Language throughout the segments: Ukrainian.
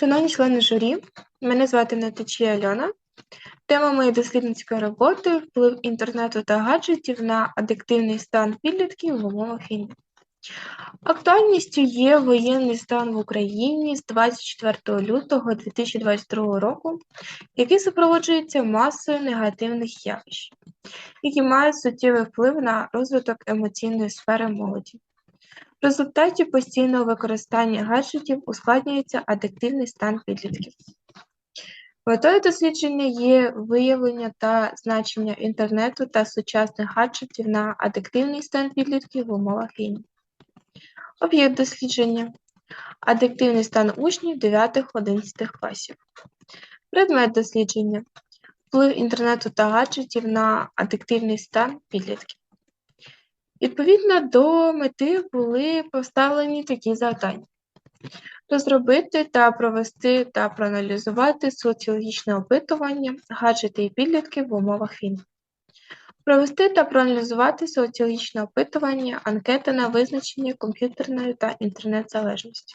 Шановні члени журі, мене звати Наточія Альона. Тема моєї дослідницької роботи вплив інтернету та гаджетів на адиктивний стан підлітків в умовах війни. Актуальністю є воєнний стан в Україні з 24 лютого 2022 року, який супроводжується масою негативних явищ, які мають суттєвий вплив на розвиток емоційної сфери молоді. В результаті постійного використання гаджетів ускладнюється адиктивний стан підлітків. Метою дослідження є виявлення та значення інтернету та сучасних гаджетів на адиктивний стан підлітків в умовах війни. Об'єкт дослідження адиктивний стан учнів 9-11 класів. Предмет дослідження вплив інтернету та гаджетів на адиктивний стан підлітків. Відповідно до мети були поставлені такі завдання: розробити та провести та проаналізувати соціологічне опитування гаджети і підлітки в умовах війни. Провести та проаналізувати соціологічне опитування анкети на визначення комп'ютерної та інтернет-залежності.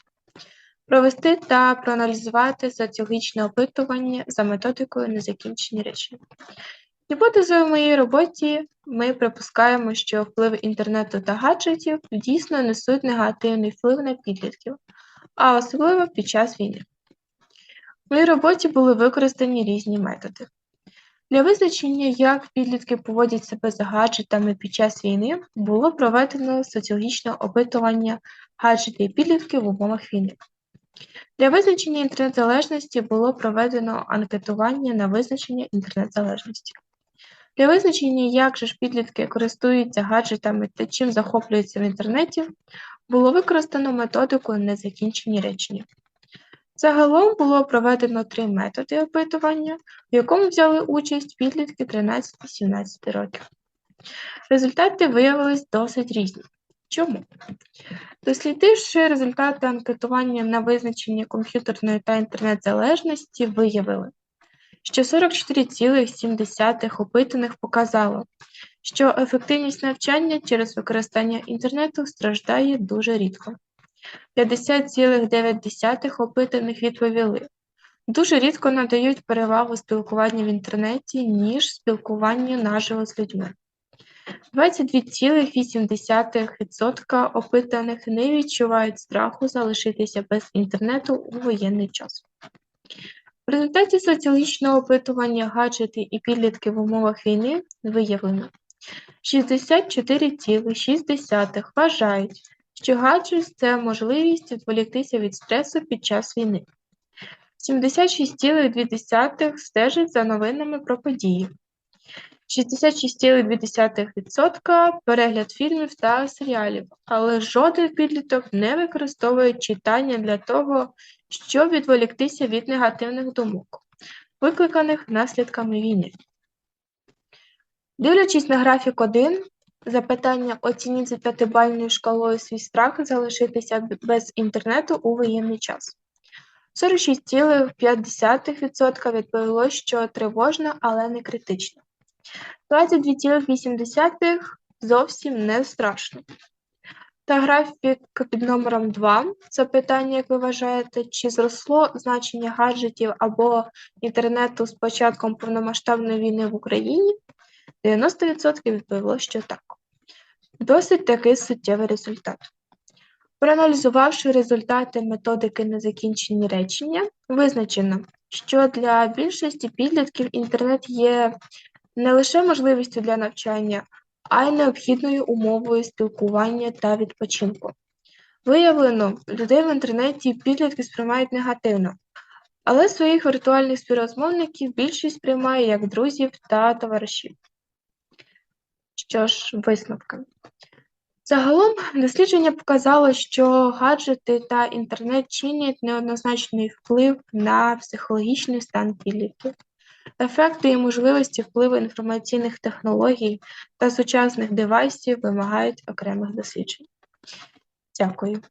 Провести та проаналізувати соціологічне опитування за методикою незакінчені речення. Гіпотезою в моїй роботі ми припускаємо, що вплив інтернету та гаджетів дійсно несуть негативний вплив на підлітків, а особливо під час війни. В моїй роботі були використані різні методи. Для визначення, як підлітки поводять себе з гаджетами під час війни, було проведено соціологічне опитування гаджети і підлітки в умовах війни. Для визначення інтернет-залежності було проведено анкетування на визначення інтернет-залежності. Для визначення, як же ж підлітки користуються гаджетами та чим захоплюються в інтернеті, було використано методику незакінчені речення. Загалом було проведено три методи опитування, в якому взяли участь підлітки 13-17 років. Результати виявились досить різні. Чому? Дослідивши результати анкетування на визначення комп'ютерної та інтернет-залежності, виявили, що 44,7 опитаних показало, що ефективність навчання через використання інтернету страждає дуже рідко. 50,9 опитаних відповіли, дуже рідко надають перевагу спілкуванню в інтернеті, ніж спілкуванню наживо з людьми. 22,8% опитаних не відчувають страху залишитися без інтернету у воєнний час. В результаті соціологічного опитування гаджети і підлітки в умовах війни виявлено, 64,6 вважають, що гаджет – це можливість відволіктися від стресу під час війни. 76,2 стежать за новинами про події. 66,2% перегляд фільмів та серіалів, але жоден підліток не використовує читання для того, щоб відволіктися від негативних думок, викликаних наслідками війни. Дивлячись на графік 1, запитання оцініть за п'ятибальною шкалою свій страх залишитися без інтернету у воєнний час. 46,5% відповіло, що тривожно, але не критично. 22,8 зовсім не страшно. Та графік під номером 2 запитання, як ви вважаєте, чи зросло значення гаджетів або інтернету з початком повномасштабної війни в Україні? 90% відповіло, що так. Досить такий суттєвий результат. Проаналізувавши результати методики незакінчені речення, визначено, що для більшості підлітків інтернет є не лише можливістю для навчання, а й необхідною умовою спілкування та відпочинку. Виявлено, людей в інтернеті підлітки сприймають негативно, але своїх віртуальних співрозмовників більшість сприймає як друзів та товаришів. Що ж, висновки. Загалом дослідження показало, що гаджети та інтернет чинять неоднозначний вплив на психологічний стан підлітків. Ефекти і можливості впливу інформаційних технологій та сучасних девайсів вимагають окремих досліджень. Дякую.